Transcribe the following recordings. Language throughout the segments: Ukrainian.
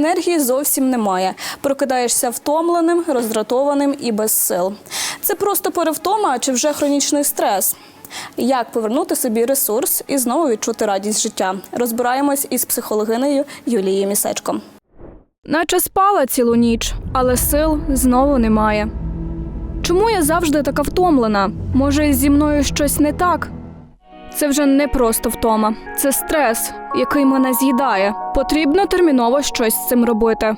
Енергії зовсім немає. Прокидаєшся втомленим, роздратованим і без сил. Це просто перевтома чи вже хронічний стрес? Як повернути собі ресурс і знову відчути радість життя? Розбираємось із психологинею Юлією Місечко. Наче спала цілу ніч, але сил знову немає. Чому я завжди така втомлена? Може, зі мною щось не так? Це вже не просто втома, це стрес, який мене з'їдає. Потрібно терміново щось з цим робити.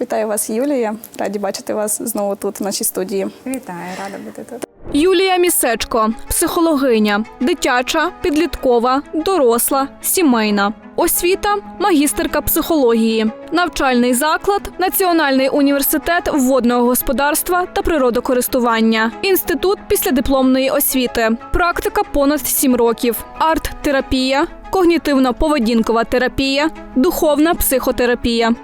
Вітаю вас, Юлія. Раді бачити вас знову тут, в нашій студії. Вітаю, рада бути тут. Юлія Місечко, психологиня, дитяча, підліткова, доросла, сімейна. Освіта, магістерка психології, навчальний заклад, Національний університет водного господарства та природокористування, інститут післядипломної освіти, практика понад 7 років, арт-терапія, когнітивно-поведінкова терапія, духовна психотерапія.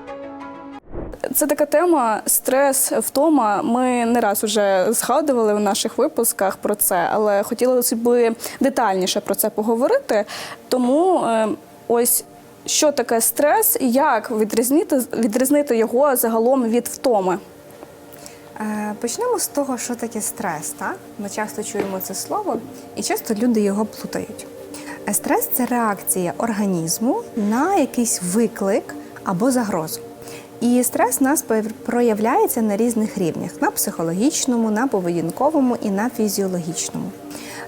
Це така тема стрес, втома. Ми не раз вже згадували в наших випусках про це, але хотілося б детальніше про це поговорити. Тому е, ось що таке стрес, і як відрізнити, відрізнити його загалом від втоми. Е, Почнемо з того, що таке стрес. Так? Ми часто чуємо це слово, і часто люди його плутають. Е, Стрес це реакція організму на якийсь виклик або загрозу. І стрес у нас проявляється на різних рівнях: на психологічному, на поведінковому і на фізіологічному.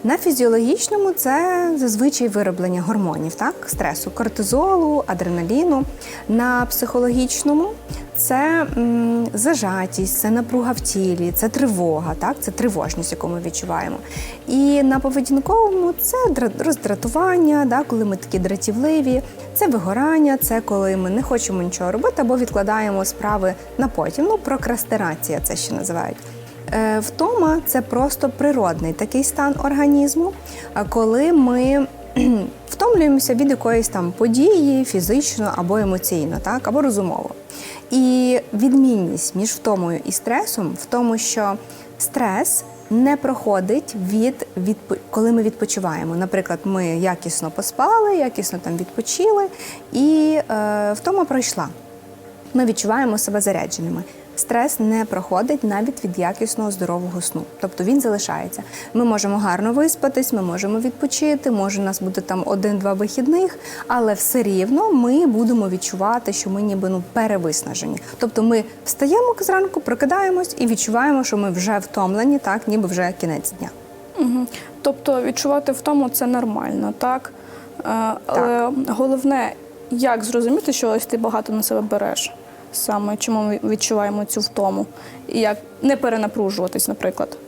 На фізіологічному це зазвичай вироблення гормонів, так? стресу, кортизолу, адреналіну. На психологічному це м, зажатість, це напруга в тілі, це тривога, так? це тривожність, яку ми відчуваємо. І на поведінковому це роздратування, да? коли ми такі дратівливі, це вигорання, це коли ми не хочемо нічого робити або відкладаємо справи на потім. Ну, прокрастинація це ще називають. Е, Втома це просто природний такий стан організму, коли ми втомлюємося від якоїсь там події фізично або емоційно, так, або розумово. І відмінність між втомою і стресом в тому, що стрес не проходить від, від коли ми відпочиваємо. Наприклад, ми якісно поспали, якісно там відпочили, і е, втома пройшла ми відчуваємо себе зарядженими. Стрес не проходить навіть від якісного здорового сну, тобто він залишається. Ми можемо гарно виспатись, ми можемо відпочити, може у нас буде там один-два вихідних, але все рівно ми будемо відчувати, що ми ніби ну перевиснажені. Тобто ми встаємо зранку, прокидаємось і відчуваємо, що ми вже втомлені, так ніби вже кінець дня. Угу. Тобто відчувати втому це нормально, так? Е, Але головне, як зрозуміти, що ось ти багато на себе береш саме, чому ми відчуваємо цю втому, і як не перенапружуватись, наприклад.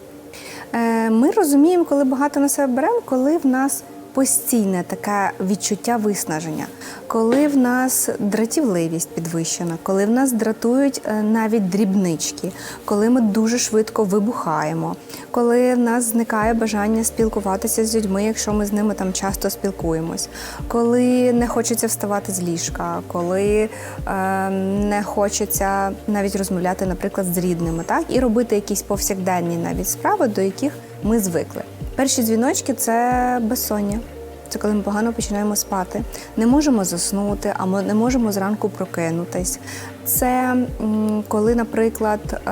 Е, Ми розуміємо, коли багато на себе беремо, коли в нас постійне таке відчуття виснаження, коли в нас дратівливість підвищена, коли в нас дратують е, навіть дрібнички, коли ми дуже швидко вибухаємо, коли в нас зникає бажання спілкуватися з людьми, якщо ми з ними там часто спілкуємось, коли не хочеться вставати з ліжка, коли е, не хочеться навіть розмовляти, наприклад, з рідними, так і робити якісь повсякденні навіть справи, до яких ми звикли. Перші дзвіночки це безсоння. Це коли ми погано починаємо спати, не можемо заснути, або не можемо зранку прокинутись. Це коли, наприклад, е,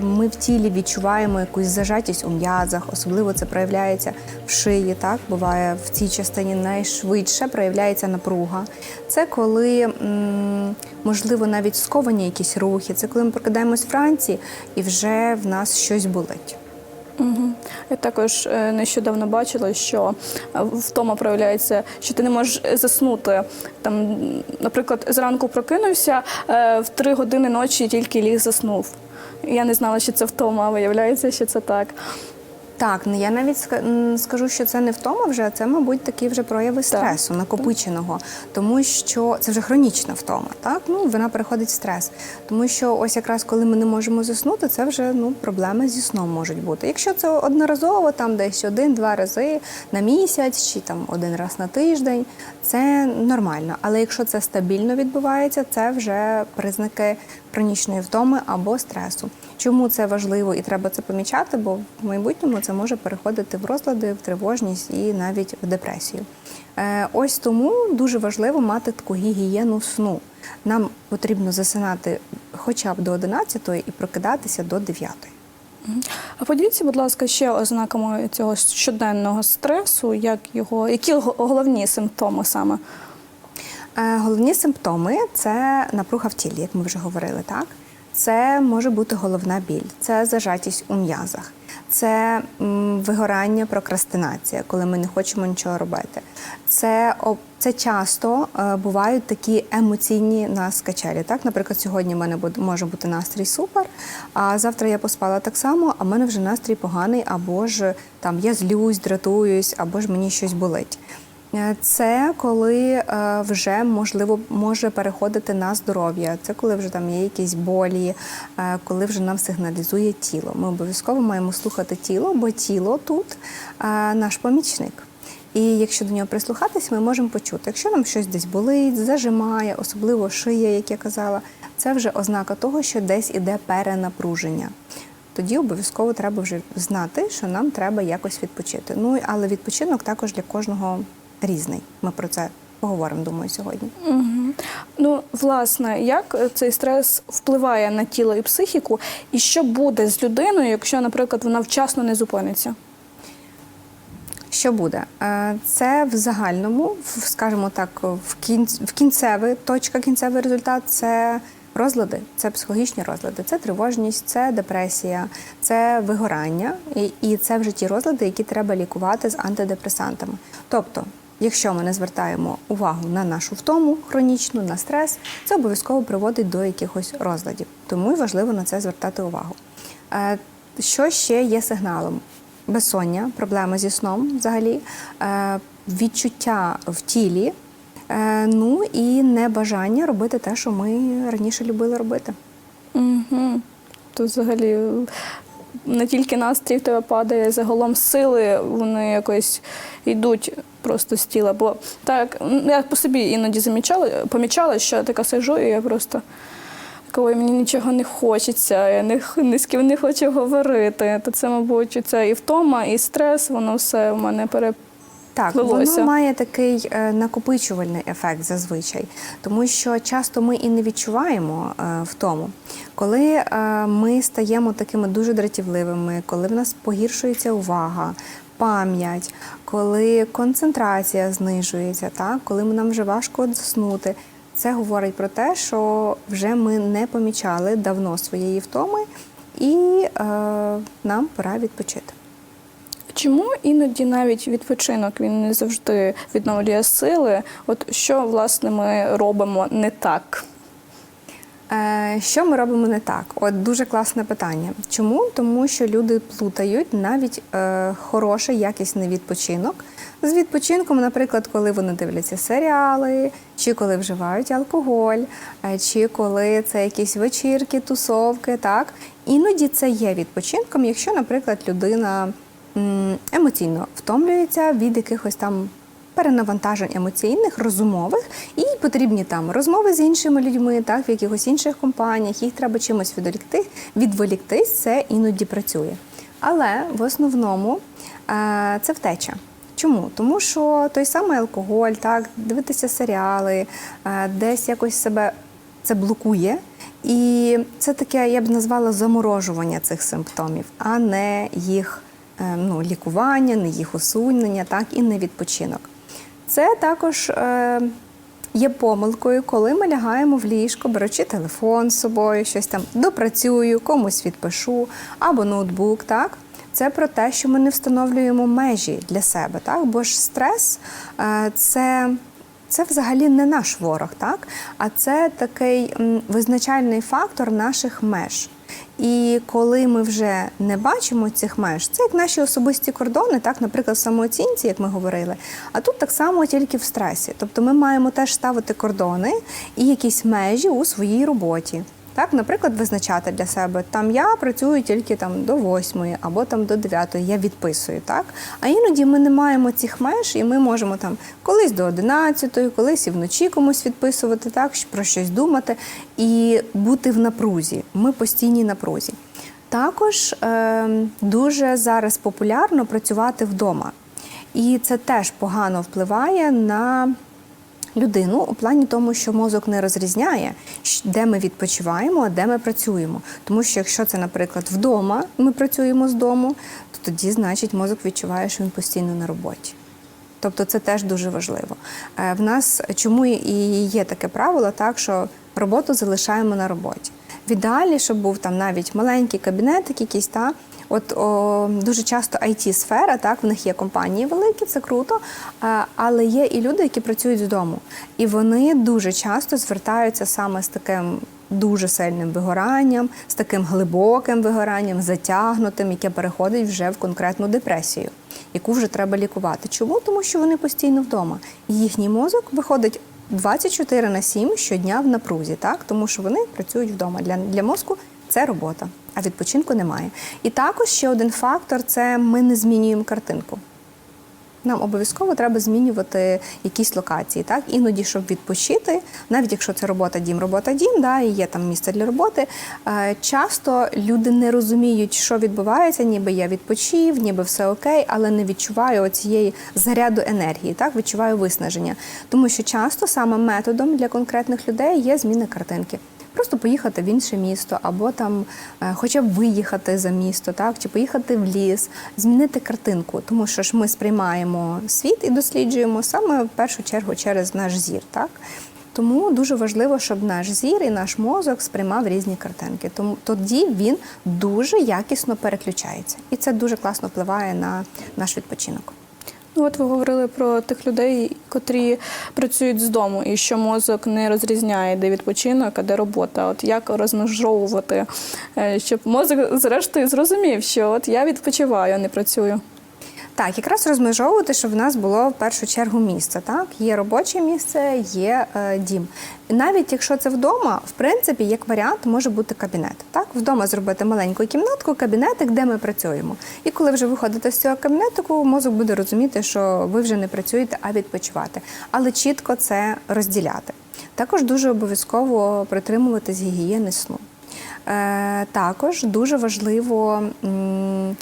ми в тілі відчуваємо якусь зажатість у м'язах, особливо це проявляється в шиї. Так буває в цій частині найшвидше проявляється напруга. Це коли можливо навіть сковані якісь рухи. Це коли ми прокидаємось вранці і вже в нас щось болить. Угу. Я також е, нещодавно бачила, що е, втома проявляється, що ти не можеш заснути. Там, наприклад, зранку прокинувся, е, в три години ночі тільки ліг заснув. Я не знала, що це втома, виявляється, що це так. Так, ну я навіть ска- скажу, що це не втома вже, а це, мабуть, такі вже прояви стресу, накопиченого, тому що це вже хронічна втома, так? Ну, вона переходить в стрес. Тому що ось якраз коли ми не можемо заснути, це вже ну, проблеми зі сном можуть бути. Якщо це одноразово, там десь один-два рази на місяць чи там один раз на тиждень, це нормально. Але якщо це стабільно відбувається, це вже признаки хронічної втоми або стресу. Чому це важливо і треба це помічати? Бо в майбутньому це може переходити в розлади, в тривожність і навіть в депресію. Е, ось тому дуже важливо мати таку гігієну сну. Нам потрібно засинати хоча б до 11 і прокидатися до 9. А поділіться, будь ласка, ще ознаками цього щоденного стресу, як його, які головні симптоми саме? Е, Головні симптоми це напруга в тілі, як ми вже говорили, так? Це може бути головна біль, це зажатість у м'язах, це вигорання, прокрастинація, коли ми не хочемо нічого робити. Це, це часто е, бувають такі емоційні нас качелі. Так, наприклад, сьогодні в мене може бути настрій супер, а завтра я поспала так само, а в мене вже настрій поганий, або ж там я злюсь, дратуюсь, або ж мені щось болить. Е, Це коли е, вже можливо може переходити на здоров'я. Це коли вже там є якісь болі, е, коли вже нам сигналізує тіло. Ми обов'язково маємо слухати тіло, бо тіло тут наш помічник. І якщо до нього прислухатись, ми можемо почути, якщо нам щось десь болить, зажимає, особливо шия, як я казала, це вже ознака того, що десь іде перенапруження. Тоді обов'язково треба вже знати, що нам треба якось відпочити. Ну але відпочинок також для кожного різний. Ми про це поговоримо, думаю, сьогодні. Угу. Ну, власне, як цей стрес впливає на тіло і психіку, і що буде з людиною, якщо, наприклад, вона вчасно не зупиниться? Що буде? Е, Це в загальному, скажімо так, в кінць в кінцевий точка, кінцевий результат це розлади, це психологічні розлади, це тривожність, це депресія, це вигорання, і, і це вже ті розлади, які треба лікувати з антидепресантами. Тобто, якщо ми не звертаємо увагу на нашу втому хронічну, на стрес, це обов'язково приводить до якихось розладів. Тому і важливо на це звертати увагу. Е, Що ще є сигналом? Безсоння, проблеми зі сном взагалі, е, відчуття в тілі, е, ну і небажання робити те, що ми раніше любили робити. Угу. То взагалі не тільки настрій в тебе падає, загалом сили вони якось йдуть просто з тіла. Бо так, я по собі іноді замічала, помічала, що я така сижу, і я просто. Коли мені нічого не хочеться, я не, ні з ким не хочу говорити, то це, мабуть, це і втома, і стрес, воно все в мене пере... Так, Плелося. воно має такий е, накопичувальний ефект зазвичай, тому що часто ми і не відчуваємо е, в тому, коли е, ми стаємо такими дуже дратівливими, коли в нас погіршується увага. Пам'ять, коли концентрація знижується, так? коли нам вже важко заснути, це говорить про те, що вже ми не помічали давно своєї втоми, і е, нам пора відпочити. Чому іноді навіть відпочинок він не завжди відновлює сили? От що власне ми робимо не так? Е, Що ми робимо не так? От дуже класне питання. Чому? Тому що люди плутають навіть е, хороший, якісний відпочинок з відпочинком, наприклад, коли вони дивляться серіали, чи коли вживають алкоголь, е, чи коли це якісь вечірки, тусовки. Так іноді це є відпочинком, якщо, наприклад, людина емоційно втомлюється від якихось там перенавантажень емоційних, розумових, і потрібні там розмови з іншими людьми, так, в якихось інших компаніях, їх треба чимось відволікти, відволіктись, це іноді працює. Але в основному е, це втеча. Чому? Тому що той самий алкоголь, так, дивитися серіали, е, десь якось себе це блокує. І це таке, я б назвала заморожування цих симптомів, а не їх е, ну, лікування, не їх усунення, так, і не відпочинок. Це також е, є помилкою, коли ми лягаємо в ліжко, беручи телефон з собою, щось там допрацюю, комусь відпишу, або ноутбук. Так? Це про те, що ми не встановлюємо межі для себе, так? бо ж стрес е, це. Це взагалі не наш ворог, так? А це такий визначальний фактор наших меж. І коли ми вже не бачимо цих меж, це як наші особисті кордони, так, наприклад, в самооцінці, як ми говорили. А тут так само тільки в стресі. Тобто ми маємо теж ставити кордони і якісь межі у своїй роботі. Так, наприклад, визначати для себе там я працюю тільки там до восьмої або там до дев'ятої, я відписую, так. А іноді ми не маємо цих меж, і ми можемо там колись до одинадцятої, колись і вночі комусь відписувати, так про щось думати і бути в напрузі. Ми постійній напрузі. Також е, дуже зараз популярно працювати вдома. І це теж погано впливає на людину у плані тому, що мозок не розрізняє, де ми відпочиваємо, а де ми працюємо. Тому що якщо це, наприклад, вдома ми працюємо з дому, то тоді, значить, мозок відчуває, що він постійно на роботі. Тобто це теж дуже важливо. Е, В нас чому і є таке правило, так що роботу залишаємо на роботі. В ідеалі, щоб був там навіть маленький кабінетик якийсь, та от о, дуже часто it сфера так, в них є компанії великі, це круто. Але є і люди, які працюють з дому. І вони дуже часто звертаються саме з таким дуже сильним вигоранням, з таким глибоким вигоранням, затягнутим, яке переходить вже в конкретну депресію яку вже треба лікувати. Чому? Тому що вони постійно вдома. І їхній мозок виходить 24 на 7 щодня в напрузі, так? тому що вони працюють вдома. Для, для мозку це робота, а відпочинку немає. І також ще один фактор це ми не змінюємо картинку. Нам обов'язково треба змінювати якісь локації. Так? Іноді, щоб відпочити, навіть якщо це робота дім, робота дім, да, і є там місце для роботи. е, Часто люди не розуміють, що відбувається, ніби я відпочив, ніби все окей, але не відчуваю оцієї заряду енергії, так відчуваю виснаження. Тому що часто саме методом для конкретних людей є зміна картинки. Просто поїхати в інше місто, або там е, хоча б виїхати за місто, так чи поїхати в ліс, змінити картинку, тому що ж ми сприймаємо світ і досліджуємо саме в першу чергу через наш зір, так. Тому дуже важливо, щоб наш зір і наш мозок сприймав різні картинки. Тому тоді він дуже якісно переключається, і це дуже класно впливає на наш відпочинок. Ну, от ви говорили про тих людей, котрі працюють з дому, і що мозок не розрізняє, де відпочинок, а де робота. От як розмежовувати, е, щоб мозок зрештою зрозумів, що от я відпочиваю, а не працюю. Так, якраз розмежовувати, щоб в нас було в першу чергу місце. Так, є робоче місце, є е, дім. Навіть якщо це вдома, в принципі, як варіант може бути кабінет. Так, вдома зробити маленьку кімнатку, кабінетик, де ми працюємо. І коли вже виходите з цього кабінетику, мозок буде розуміти, що ви вже не працюєте, а відпочивати. Але чітко це розділяти. Також дуже обов'язково притримуватись гігієни сну. Е, також дуже важливо. м,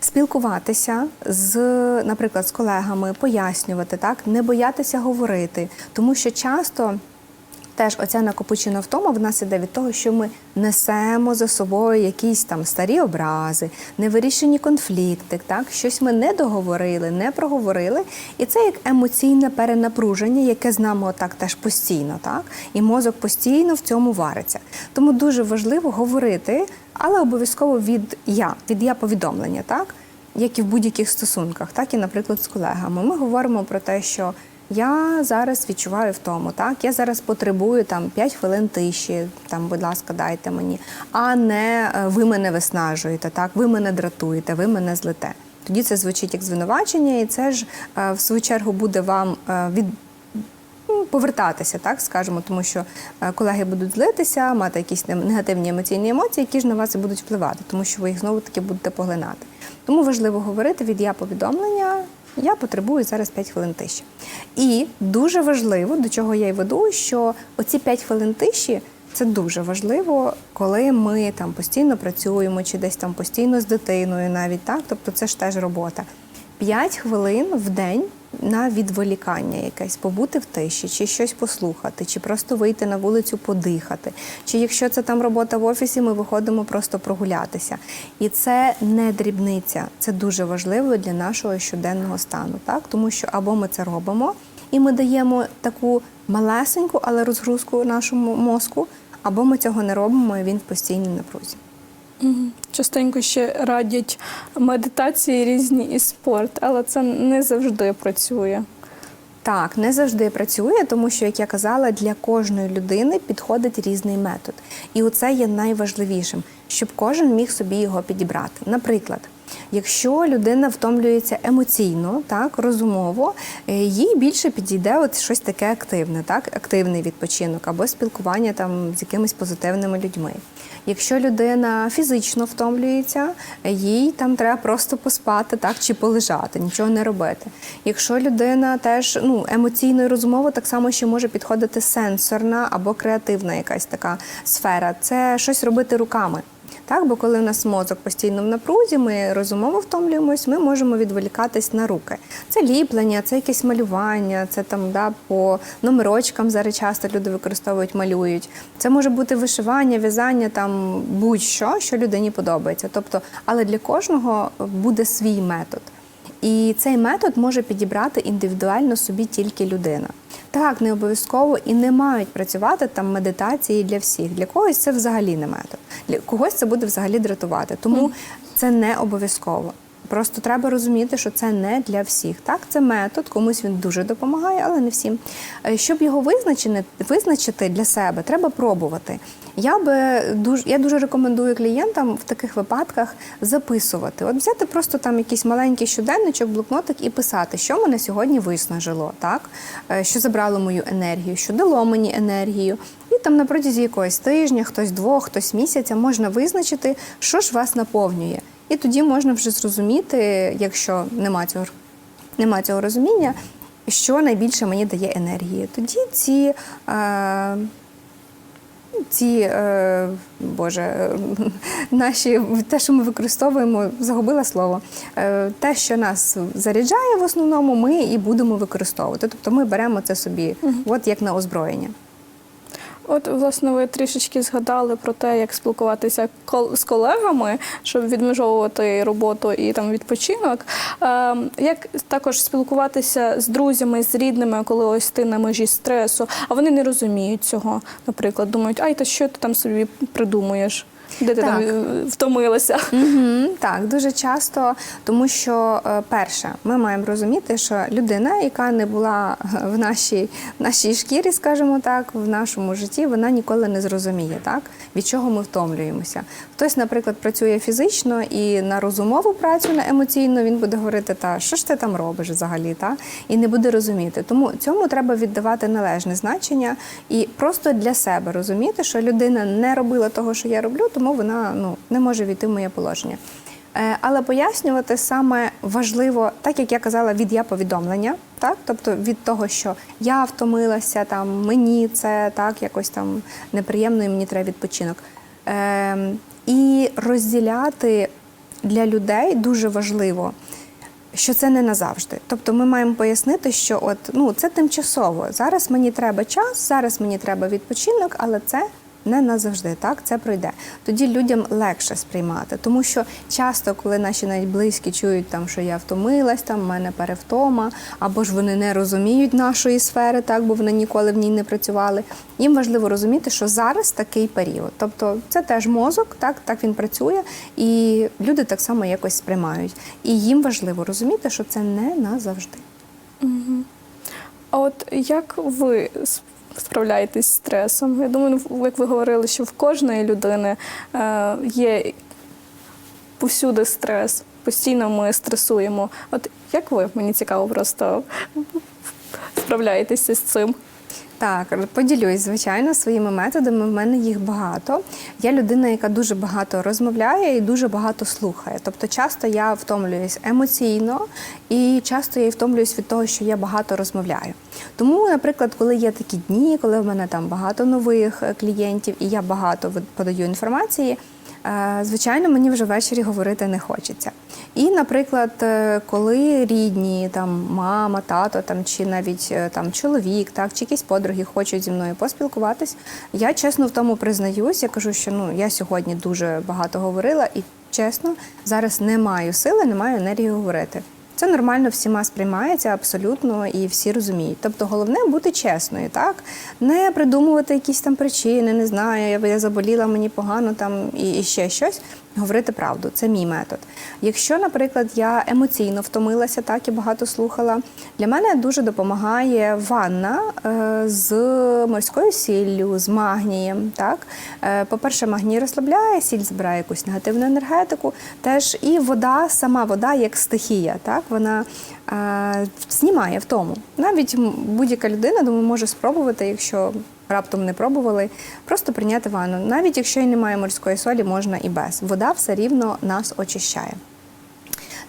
Спілкуватися з, наприклад, з колегами, пояснювати, так, не боятися говорити, тому що часто теж оця накопичена втома в нас іде від того, що ми несемо за собою якісь там старі образи, невирішені конфлікти, так, щось ми не договорили, не проговорили. І це як емоційне перенапруження, яке з нами отак теж постійно, так, і мозок постійно в цьому вариться. Тому дуже важливо говорити, але обов'язково від я, від я повідомлення, так як і в будь-яких стосунках, так і, наприклад, з колегами. Ми говоримо про те, що я зараз відчуваю втому, так я зараз потребую там 5 хвилин тиші, там, будь ласка, дайте мені, а не е, ви мене виснажуєте, так, ви мене дратуєте, ви мене злите. Тоді це звучить як звинувачення, і це ж е, в свою чергу буде вам е, від ну, повертатися, так скажемо, тому що колеги будуть злитися, мати якісь не- негативні емоційні емоції, які ж на вас і будуть впливати, тому що ви їх знову таки будете поглинати. Тому важливо говорити від я повідомлення. Я потребую зараз 5 хвилин тиші. І дуже важливо, до чого я й веду, що оці 5 хвилин тиші це дуже важливо, коли ми там постійно працюємо чи десь там постійно з дитиною, навіть так. Тобто це ж теж робота. 5 хвилин в день на відволікання якесь, побути в тиші, чи щось послухати, чи просто вийти на вулицю подихати. Чи якщо це там робота в офісі, ми виходимо просто прогулятися. І це не дрібниця, це дуже важливо для нашого щоденного стану, так? Тому що або ми це робимо, і ми даємо таку малесеньку, але розгрузку нашому мозку, або ми цього не робимо, і він в постійній напрузі. Частенько ще радять медитації різні і спорт, але це не завжди працює. Так, не завжди працює, тому що, як я казала, для кожної людини підходить різний метод. І оце є найважливішим, щоб кожен міг собі його підібрати. Наприклад, якщо людина втомлюється емоційно, так, розумово, е, їй більше підійде от щось таке активне, так, активний відпочинок або спілкування там з якимись позитивними людьми. Якщо людина фізично втомлюється, їй там треба просто поспати, так чи полежати, нічого не робити. Якщо людина теж ну емоційно і розумово так само ще може підходити сенсорна або креативна якась така сфера. Це щось робити руками. Так, бо коли у нас мозок постійно в напрузі, ми розумово втомлюємось, ми можемо відволікатись на руки. Це ліплення, це якесь малювання, це там да, по номерочкам зараз часто люди використовують, малюють. Це може бути вишивання, в'язання, там будь-що, що людині подобається. Тобто, але для кожного буде свій метод. І цей метод може підібрати індивідуально собі тільки людина. Так, не обов'язково і не мають працювати там медитації для всіх. Для когось це взагалі не метод. Для когось це буде взагалі дратувати. Тому це не обов'язково. Просто треба розуміти, що це не для всіх. Так, це метод, комусь він дуже допомагає, але не всім. Е, Щоб його визначити, визначити для себе, треба пробувати. Я би дуже я дуже рекомендую клієнтам в таких випадках записувати. От взяти просто там якийсь маленький щоденничок, блокнотик і писати, що мене сьогодні виснажило, так Е, що забрало мою енергію, що дало мені енергію. І там на протязі якогось тижня, хтось двох, хтось місяця можна визначити, що ж вас наповнює. І тоді можна вже зрозуміти, якщо нема цього, нема цього розуміння, що найбільше мені дає енергії. Тоді ці. Е, ці, е, Боже, наші те, що ми використовуємо, загубила слово. Е, те, що нас заряджає в основному, ми і будемо використовувати. Тобто ми беремо це собі, от як на озброєння. От, власне, ви трішечки згадали про те, як спілкуватися з колегами, щоб відмежовувати роботу і там відпочинок. Е, як також спілкуватися з друзями, з рідними, коли ось ти на межі стресу, а вони не розуміють цього. Наприклад, думають, ай, та що ти там собі придумуєш? Де ти там Так. е, втомилася? Угу, так, дуже часто, тому що е, перше, ми маємо розуміти, що людина, яка не була е, в нашій, в нашій шкірі, скажімо так, в нашому житті, вона ніколи не зрозуміє, так від чого ми втомлюємося. Хтось, наприклад, працює фізично і на розумову працю, на емоційну, він буде говорити, та що ж ти там робиш взагалі, та і не буде розуміти. Тому цьому треба віддавати належне значення і просто для себе розуміти, що людина не робила того, що я роблю, тому вона ну не може війти в моє положення. Е, Але пояснювати саме важливо, так як я казала, від я повідомлення, так тобто від того, що я втомилася, там мені це так якось там неприємно, і мені треба відпочинок. Ем, і розділяти для людей дуже важливо. Що це не назавжди. Тобто ми маємо пояснити, що от ну це тимчасово. Зараз мені треба час, зараз мені треба відпочинок, але це не назавжди. Так, це пройде. Тоді людям легше сприймати, тому що часто, коли наші навіть близькі чують там, що я втомилась, там в мене перевтома, або ж вони не розуміють нашої сфери, так бо вони ніколи в ній не працювали. Їм важливо розуміти, що зараз такий період. Тобто це теж мозок, так, так він працює, і люди так само якось сприймають. І їм важливо розуміти, що це не назавжди. А от як ви справляєтесь з стресом? Я думаю, ну, як ви говорили, що в кожної людини е, є повсюди стрес, постійно ми стресуємо. От як ви, мені цікаво, просто справляєтеся з цим? Так, поділюсь, звичайно, своїми методами. В мене їх багато. Я людина, яка дуже багато розмовляє і дуже багато слухає. Тобто, часто я втомлююсь емоційно і часто я втомлююсь від того, що я багато розмовляю. Тому, наприклад, коли є такі дні, коли в мене там багато нових е, клієнтів і я багато подаю інформації. Е, Звичайно, мені вже ввечері говорити не хочеться. І, наприклад, е, коли рідні, там мама, тато, там чи навіть е, там чоловік, так чи якісь подруги хочуть зі мною поспілкуватись, я чесно в тому признаюсь. Я кажу, що ну я сьогодні дуже багато говорила, і чесно, зараз не маю сили, не маю енергії говорити. Це нормально всіма сприймається абсолютно і всі розуміють. Тобто головне бути чесною, так не придумувати якісь там причини, не знаю, я, заболіла, мені погано там і, і ще щось. Говорити правду, це мій метод. Якщо, наприклад, я емоційно втомилася, так і багато слухала, для мене дуже допомагає ванна е, з морською сіллю, з магнієм. Так, Е, по-перше, магній розслабляє, сіль збирає якусь негативну енергетику. Теж і вода, сама вода як стихія, так вона е, знімає втому. Навіть будь-яка людина, думаю, може спробувати, якщо раптом не пробували, просто прийняти ванну. Навіть якщо і немає морської солі, можна і без. Вода все рівно нас очищає.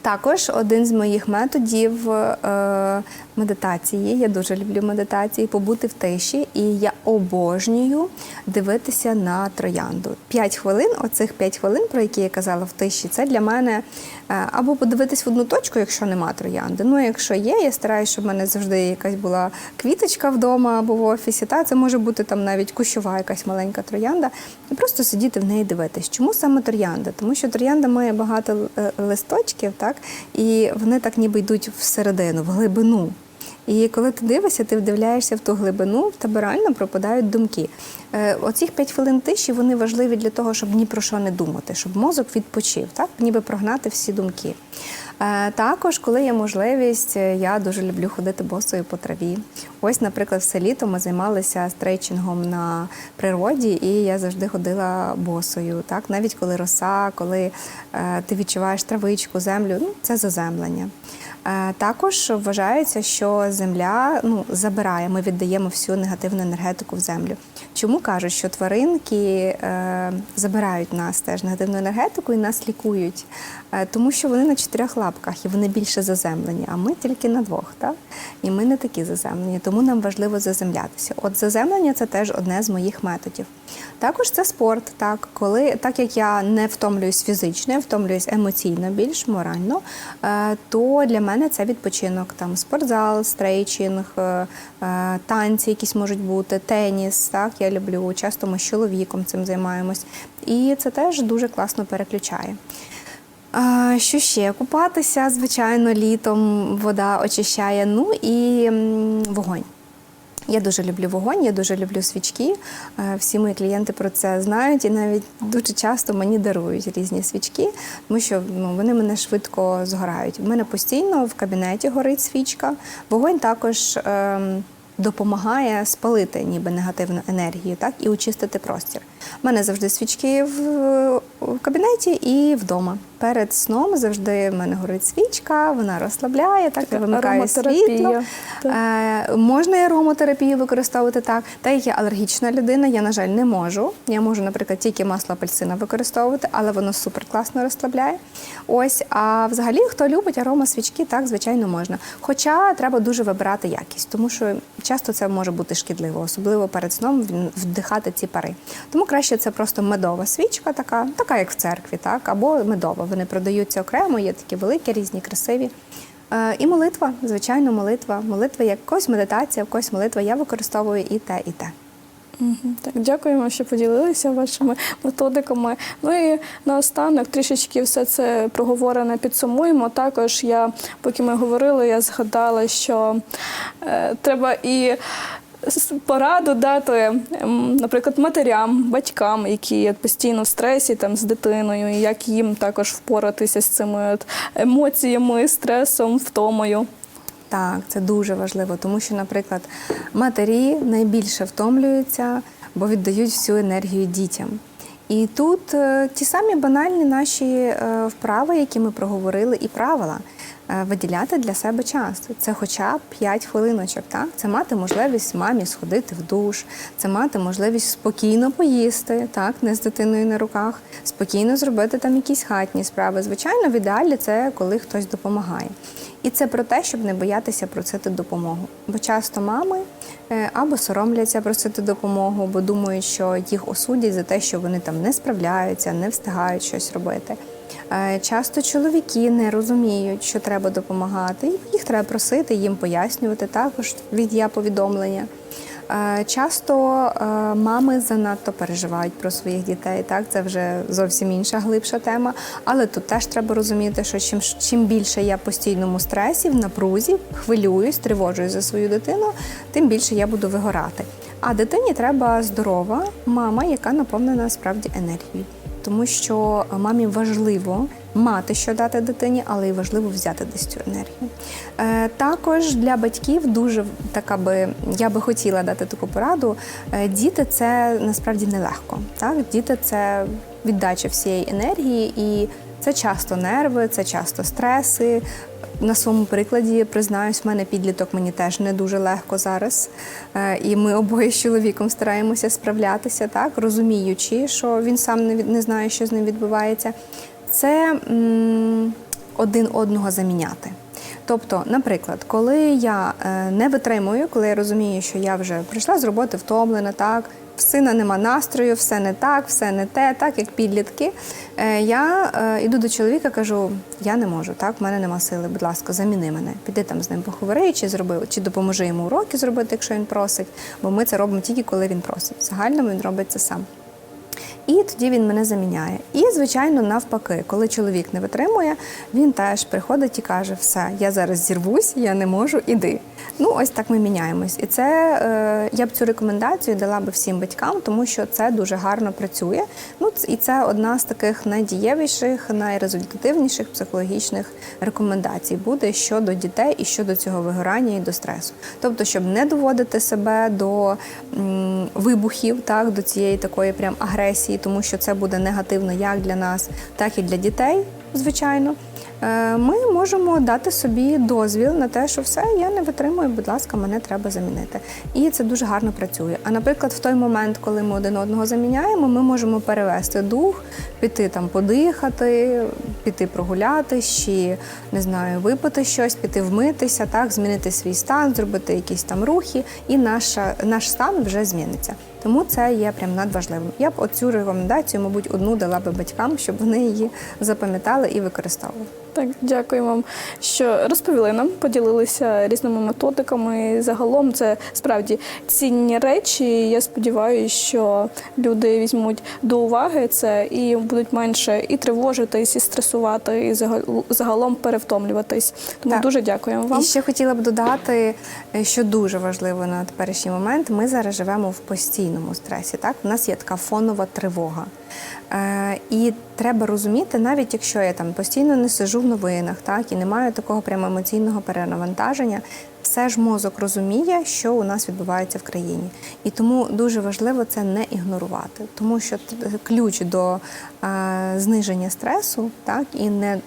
Також один з моїх методів е, медитації. Я дуже люблю медитації, побути в тиші, і я обожнюю дивитися на троянду. П'ять хвилин, оцих п'ять хвилин, про які я казала в тиші, це для мене або подивитись в одну точку, якщо нема троянди. Ну, якщо є, я стараюся, щоб в мене завжди якась була квіточка вдома або в офісі. Та це може бути там навіть кущова якась маленька троянда, і просто сидіти в неї дивитись. Чому саме троянда? Тому що троянда має багато е, листочків, так і вони так ніби йдуть всередину, в глибину. І коли ти дивишся, ти вдивляєшся в ту глибину, в тебе реально пропадають думки. Е, Оці 5 хвилин тиші вони важливі для того, щоб ні про що не думати, щоб мозок відпочив, так ніби прогнати всі думки. Е, Також, коли є можливість, е, я дуже люблю ходити босою по траві. Ось, наприклад, все літо ми займалися стрейчингом на природі, і я завжди ходила босою. Так, навіть коли роса, коли ти відчуваєш травичку, землю, ну це заземлення. Е, Також вважається, що земля ну, забирає, ми віддаємо всю негативну енергетику в землю. Чому кажуть, що тваринки е, забирають нас теж негативну енергетику і нас лікують? Е, тому що вони на чотирьох лапках і вони більше заземлені, а ми тільки на двох. Так? І ми не такі заземлені, тому нам важливо заземлятися. От заземлення це теж одне з моїх методів. Також це спорт, так, коли, так як я не втомлююсь фізично, я втомлююсь емоційно більш морально, е, то для мене це відпочинок. Там спортзал, стрейчинг, е, е, танці якісь можуть бути, теніс. Так, я люблю. Часто ми з чоловіком цим займаємось. І це теж дуже класно переключає. Що ще? Купатися, звичайно, літом вода очищає. Ну і вогонь. Я дуже люблю вогонь, я дуже люблю свічки. Е, Всі мої клієнти про це знають і навіть дуже часто мені дарують різні свічки, тому що ну, вони мене швидко згорають. У мене постійно в кабінеті горить свічка. Вогонь також. ем, Допомагає спалити ніби негативну енергію, так і очистити простір. У мене завжди свічки в, в кабінеті і вдома. Перед сном завжди в мене горить свічка, вона розслабляє, так я вимикаю світло. так. Е, можна і ароматерапію використовувати так. Та як я алергічна людина, я, на жаль, не можу. Я можу, наприклад, тільки масло апельсина використовувати, але воно супер класно розслабляє. Ось, а взагалі, хто любить аромасвічки, так, звичайно, можна. Хоча треба дуже вибирати якість, тому що часто це може бути шкідливо, особливо перед сном вдихати ці пари. Тому краще це просто медова свічка, така, така як в церкві, так, або медова. Вони продаються окремо, є такі великі, різні, красиві. Е, І молитва, звичайно, молитва. Молитва як якась медитація, якась молитва. Я використовую і те, і те. Так, дякуємо, що поділилися вашими методиками. Ну і наостанок трішечки все це проговорене підсумуємо. Також я, поки ми говорили, я згадала, що е, треба і пораду дати, ем, наприклад, матерям, батькам, які постійно в стресі там з дитиною, як їм також впоратися з цими емоціями, стресом, втомою. Так, це дуже важливо, тому що, наприклад, матері найбільше втомлюються, бо віддають всю енергію дітям. І тут е, ті самі банальні наші е, вправи, які ми проговорили, і правила виділяти для себе час. Це хоча б 5 хвилиночок. Так? Це мати можливість мамі сходити в душ, це мати можливість спокійно поїсти, так, не з дитиною на руках, спокійно зробити там якісь хатні справи. Звичайно, в ідеалі це коли хтось допомагає. І це про те, щоб не боятися просити допомогу. Бо часто мами е, або соромляться просити допомогу, бо думають, що їх осудять за те, що вони там не справляються, не встигають щось робити. Е, Часто чоловіки не розуміють, що треба допомагати. Їх треба просити, їм пояснювати також від я повідомлення. Е, Часто е, мами занадто переживають про своїх дітей. Так, це вже зовсім інша глибша тема. Але тут теж треба розуміти, що чим, чим більше я в постійному стресі, в напрузі, хвилююсь, тривожуюсь за свою дитину, тим більше я буду вигорати. А дитині треба здорова мама, яка наповнена справді енергією. Тому що мамі важливо мати що дати дитині, але й важливо взяти десь цю енергію. Е, також для батьків дуже така би я би хотіла дати таку пораду. Е, діти це насправді нелегко. Так? Діти це віддача всієї енергії, і це часто нерви, це часто стреси. На своєму прикладі признаюсь, в мене підліток мені теж не дуже легко зараз. Е, І ми обоє з чоловіком стараємося справлятися, так розуміючи, що він сам не знає, що з ним відбувається. Це м, один одного заміняти. Тобто, наприклад, коли я е, не витримую, коли я розумію, що я вже прийшла з роботи втомлена, так, сина нема настрою, все не так, все не те, так як підлітки. е, Я е, йду до чоловіка, кажу: я не можу, так, в мене нема сили, будь ласка, заміни мене. Піди там з ним поговори, чи зроби, чи допоможи йому уроки зробити, якщо він просить. Бо ми це робимо тільки коли він просить. Загальному він робить це сам. І тоді він мене заміняє. І, звичайно, навпаки, коли чоловік не витримує, він теж приходить і каже: все, я зараз зірвусь, я не можу, іди. Ну, ось так ми міняємось. І це е, я б цю рекомендацію дала би всім батькам, тому що це дуже гарно працює. Ну, і це одна з таких найдієвіших, найрезультативніших психологічних рекомендацій буде щодо дітей і щодо цього вигорання і до стресу. Тобто, щоб не доводити себе до м, вибухів, так, до цієї такої прям агресії, тому що це буде негативно як для нас, так і для дітей, звичайно. Е, Ми можемо дати собі дозвіл на те, що все, я не витримую, будь ласка, мене треба замінити. І це дуже гарно працює. А наприклад, в той момент, коли ми один одного заміняємо, ми можемо перевести дух, піти там подихати, піти прогулятись, чи не знаю, випити щось, піти вмитися, так, змінити свій стан, зробити якісь там рухи, і наша, наш стан вже зміниться. Тому це є прям надважливим. Я б оцю рекомендацію, мабуть, одну дала би батькам, щоб вони її запам'ятали і використовували. Так, дякую вам, що розповіли нам, поділилися різними методиками. Загалом це справді цінні речі. Я сподіваюся, що люди візьмуть до уваги це і будуть менше і тривожитись, і стресувати, і загал- загалом перевтомлюватись. Тому Так. дуже дякуємо вам. І ще хотіла б додати, що дуже важливо на теперішній момент. Ми зараз живемо в постійному стресі. Так, у нас є така фонова тривога. Е, і треба розуміти, навіть якщо я там постійно не сижу в новинах, так і не маю такого прямо емоційного перенавантаження, все ж мозок розуміє, що у нас відбувається в країні. І тому дуже важливо це не ігнорувати, тому що ключ до е, зниження стресу, так і не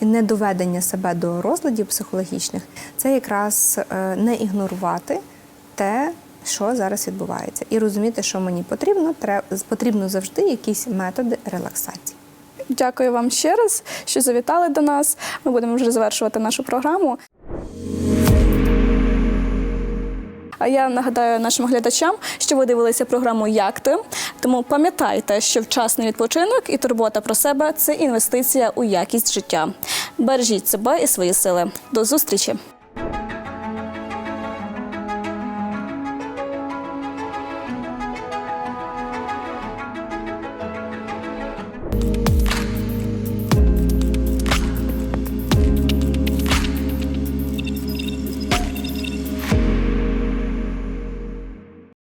і недоведення себе до розладів психологічних це якраз е, не ігнорувати те, що зараз відбувається, і розуміти, що мені потрібно, треба потрібно завжди якісь методи релаксації. Дякую вам ще раз, що завітали до нас. Ми будемо вже завершувати нашу програму. А я нагадаю нашим глядачам, що ви дивилися програму Як ти. Тому пам'ятайте, що вчасний відпочинок і турбота про себе це інвестиція у якість життя. Бережіть себе і свої сили. До зустрічі!